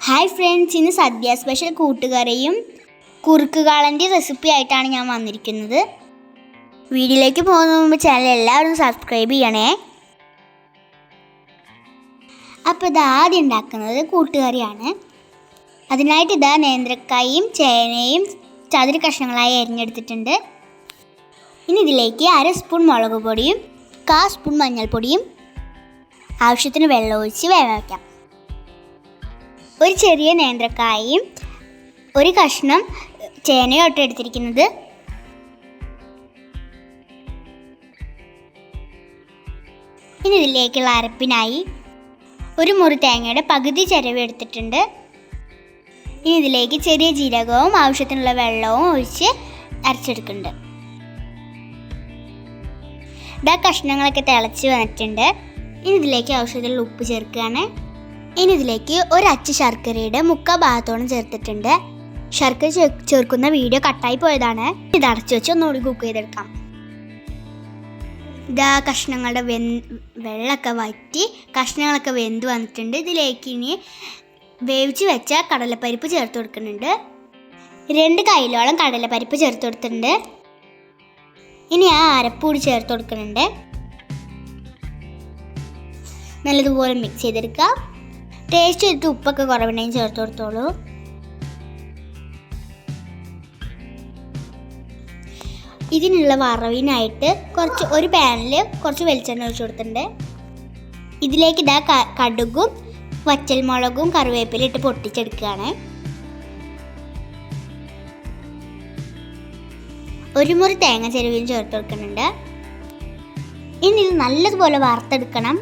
Hi friends ഇന്ന് സദ്യ special കൂട്ടുകറിയും കുറുക്കുകാളന്റെ recipe ആയിട്ടാണ് ഞാൻ വന്നിരിക്കുന്നത്. വീഡിയോയിലേക്ക് പോകുന്ന മുമ്പ് ചാനൽ എല്ലാവരും സബ്സ്ക്രൈബ് ചെയ്യണേ. അപ്പോൾ ഇത് ആദ്യം ഉണ്ടാക്കുന്നത് കൂട്ടുകറിയാണ്. അതിനായിട്ട് ഇതാ നേന്ത്രക്കായും ചേനയും ചതുര കഷ്ണങ്ങളായി അരിഞ്ഞെടുത്തിട്ടുണ്ട്. ഇനി ഇതിലേക്ക് അര സ്പൂൺ മുളക് പൊടിയും കാ സ്പൂൺ മഞ്ഞൾപ്പൊടിയും ആവശ്യത്തിന് വെള്ളം ഒഴിച്ച് വയ്ക്കാം ഒരു ചെറിയ നേന്ത്രക്കായയും ഒരു കഷ്ണം ചേനയോട്ട് എടുത്തിരിക്കുന്നത്. ഇനി ഇതിലേക്കുള്ള അരപ്പിനായി ഒരു മുറി തേങ്ങയുടെ പകുതി ചിരവ് എടുത്തിട്ടുണ്ട്. ഇനി ഇതിലേക്ക് ചെറിയ ജീരകവും ആവശ്യത്തിനുള്ള വെള്ളവും ഒഴിച്ച് അരച്ചെടുക്കുന്നുണ്ട്. ഇതാ കഷ്ണങ്ങളൊക്കെ തിളച്ച് വന്നിട്ടുണ്ട്. ഇനി ഇതിലേക്ക് ആവശ്യത്തിനുള്ള ഉപ്പ് ചേർക്കുകയാണ്. ഇനി ഇതിലേക്ക് ഒരു അച്ച് ശർക്കരയുടെ മുക്കാ ഭാഗത്തോളം ചേർത്തിട്ടുണ്ട്. ശർക്കര ചേർക്കുന്ന വീഡിയോ കട്ടായി പോയതാണ്. ഇത് അടച്ചു വെച്ച് ഒന്നുകൂടി കുക്ക് ചെയ്തെടുക്കാം. ഇതാ കഷ്ണങ്ങളുടെ വെ വെള്ളമൊക്കെ വറ്റി കഷ്ണങ്ങളൊക്കെ വെന്ത് വന്നിട്ടുണ്ട്. ഇതിലേക്ക് ഇനി വേവിച്ച് വെച്ച കടലപ്പരിപ്പ് ചേർത്ത് കൊടുക്കുന്നുണ്ട്. രണ്ട് കൈയിലോളം കടലപ്പരിപ്പ് ചേർത്ത് കൊടുത്തിട്ടുണ്ട്. ഇനി ആ അരപ്പ് കൂടി ചേർത്ത് കൊടുക്കുന്നുണ്ട്. നല്ലതുപോലെ മിക്സ് ചെയ്തെടുക്കുക ടേസ്റ്റ് ചെയ്തിട്ട് ഉപ്പൊക്കെ കുറവുണ്ടെങ്കിൽ ചേർത്ത് കൊടുത്തോളൂ. ഇതിനുള്ള വറവിനായിട്ട് കുറച്ച് ഒരു പാനിൽ കുറച്ച് വെളിച്ചെണ്ണ ഒഴിച്ചു കൊടുത്തിട്ടുണ്ട്. ഇതിലേക്ക് ഇതാ കടുകും വച്ചൽമുളകും കറിവേപ്പില ഇട്ട് പൊട്ടിച്ചെടുക്കുകയാണ്. ഒരു മുറി തേങ്ങ ചെരുവിയും ചേർത്ത് കൊടുക്കുന്നുണ്ട്. ഇനി ഇത് നല്ലതുപോലെ വറുത്തെടുക്കണം.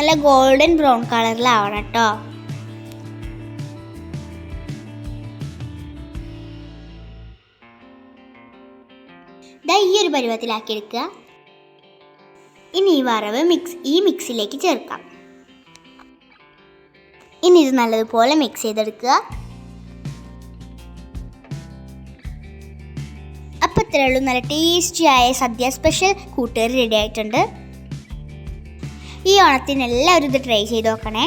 നല്ല ഗോൾഡൻ ബ്രൗൺ കളറിലാവണം കേട്ടോ. ദാ ഈ ഒരു പരുവത്തിലാക്കി എടുക്കുക ഇനി ഈ വറവ് മിക്സ് ഈ മിക്സിലേക്ക് ചേർക്കാം. ഇനി ഇത് നല്ലതുപോലെ മിക്സ് ചെയ്തെടുക്കുക. അപ്പം ഇത്രയേ ഉള്ളൂ. നല്ല ടേസ്റ്റിയായ സദ്യ സ്പെഷ്യൽ കൂട്ടുകാർ റെഡി ആയിട്ടുണ്ട്. ഈ ഓണത്തിന് എല്ലാവരും ഇത് ട്രൈ ചെയ്ത് നോക്കണേ.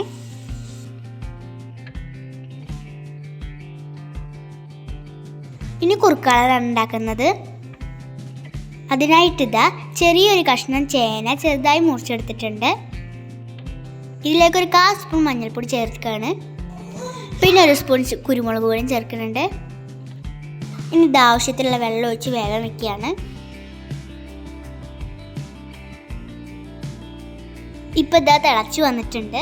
ഇനി കുറുക്കാളാണ് ഉണ്ടാക്കുന്നത്. അതിനായിട്ട് ഇതാ ചെറിയൊരു കഷ്ണം ചേന ചെറുതായി മുറിച്ചെടുത്തിട്ടുണ്ട്. ഇതിലേക്ക് ഒരു കാ സ്പൂൺ മഞ്ഞൾപ്പൊടി ചേർക്കുകയാണ്. പിന്നെ ഒരു സ്പൂൺ കുരുമുളക് പൊടിയും ചേർക്കുന്നുണ്ട്. ഇനി ഇത് ആവശ്യത്തിലുള്ള വെള്ളം ഒഴിച്ച് വേഗം വെക്കുകയാണ്. ഇപ്പം ഇതാ തിളച്ചു വന്നിട്ടുണ്ട്.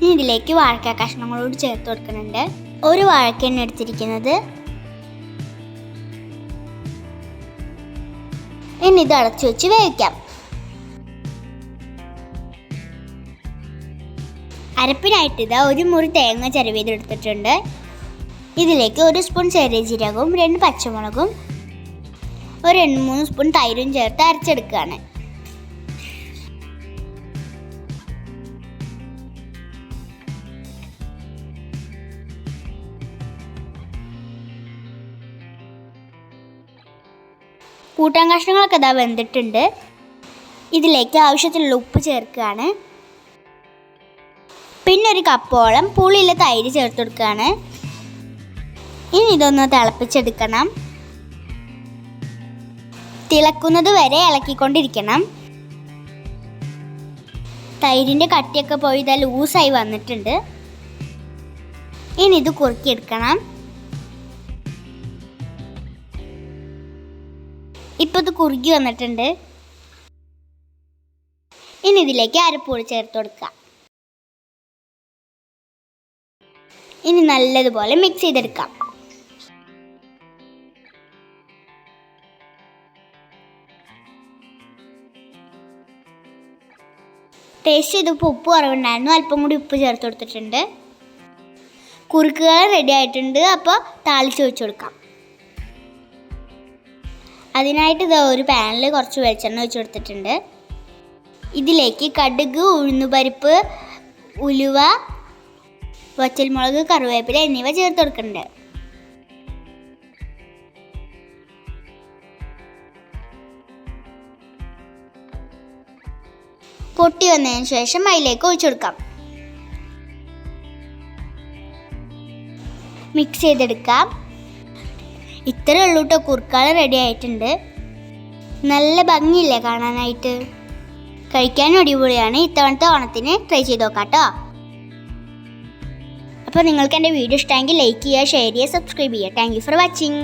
ഇനി ഇതിലേക്ക് വാഴക്ക കഷ്ണങ്ങളോട് ചേർത്ത് കൊടുക്കുന്നുണ്ട്. ഒരു വാഴക്കയാണ് എടുത്തിരിക്കുന്നത്. ഇനി ഇത് അടച്ചു വെച്ച് വേവിക്കാം. അരപ്പിനായിട്ട് ഇതാ ഒരു മുറി തേങ്ങ ചരവ് ചെയ്തെടുത്തിട്ടുണ്ട് ഇതിലേക്ക് ഒരു സ്പൂൺ ചെറിയ ജീരകവും രണ്ട് പച്ചമുളകും ഒരു രണ്ട് മൂന്ന് സ്പൂൺ തൈരും ചേർത്ത് അരച്ചെടുക്കുകയാണ്. കൂട്ടാൻ കഷ്ണങ്ങളൊക്കെ ഇതാ വെന്തിട്ടുണ്ട്. ഇതിലേക്ക് ആവശ്യത്തിനുള്ള ഉപ്പ് ചേർക്കുകയാണ്. പിന്നെ ഒരു കപ്പോളം പുളിയിലെ തൈര് ചേർത്ത് കൊടുക്കുകയാണ്. ഇനി ഇതൊന്ന് തിളപ്പിച്ചെടുക്കണം. തിളക്കുന്നത് വരെ ഇളക്കിക്കൊണ്ടിരിക്കണം. തൈരിന്റെ കട്ടിയൊക്കെ പോയി ഇതാ ലൂസായി വന്നിട്ടുണ്ട്. ഇനി ഇത് കുറുക്കിയെടുക്കണം. ഇപ്പൊ ഇത് കുറുകി വന്നിട്ടുണ്ട്. ഇനി ഇതിലേക്ക് അരപ്പൂടി ചേർത്ത് കൊടുക്കുക ഇനി നല്ലതുപോലെ മിക്സ് ചെയ്തെടുക്കാം. ടേസ്റ്റ് ചെയ്തപ്പോൾ ഉപ്പ് കുറവുണ്ടായിരുന്നു. അല്പം കൂടി ഉപ്പ് ചേർത്ത് കൊടുത്തിട്ടുണ്ട്. കുറുക്കുകൾ റെഡി ആയിട്ടുണ്ട്. അപ്പോൾ താളിച്ച് വെച്ച് കൊടുക്കാം. അതിനായിട്ട് ഇത് ഒരു പാനിൽ കുറച്ച് വെളിച്ചെണ്ണ വെച്ച് കൊടുത്തിട്ടുണ്ട്. ഇതിലേക്ക് കടുക് ഉഴുന്നുപരിപ്പ് ഉലുവ വച്ചൽമുളക് കറിവേപ്പില എന്നിവ ചേർത്ത് കൊടുക്കുന്നുണ്ട്. പൊട്ടി വന്നതിന് ശേഷം അതിലേക്ക് ഒഴിച്ചു കൊടുക്കാം. മിക്സ് ചെയ്തെടുക്കാം. ഇത്രയേ ഉള്ളൂ കേട്ടോ കുറുക്കാൾ റെഡി ആയിട്ടുണ്ട്. നല്ല ഭംഗിയില്ലേ കാണാനായിട്ട്. കഴിക്കാനും അടിപൊളിയാണ്. ഇത്തവണത്തെ ഓണത്തിന് ട്രൈ ചെയ്ത് നോക്കാം കേട്ടോ അപ്പോൾ നിങ്ങൾക്ക് എന്റെ വീഡിയോ ഇഷ്ടമെങ്കിൽ ലൈക്ക് ചെയ്യുക ഷെയർ ചെയ്യുക സബ്സ്ക്രൈബ് ചെയ്യുക. Thank you for watching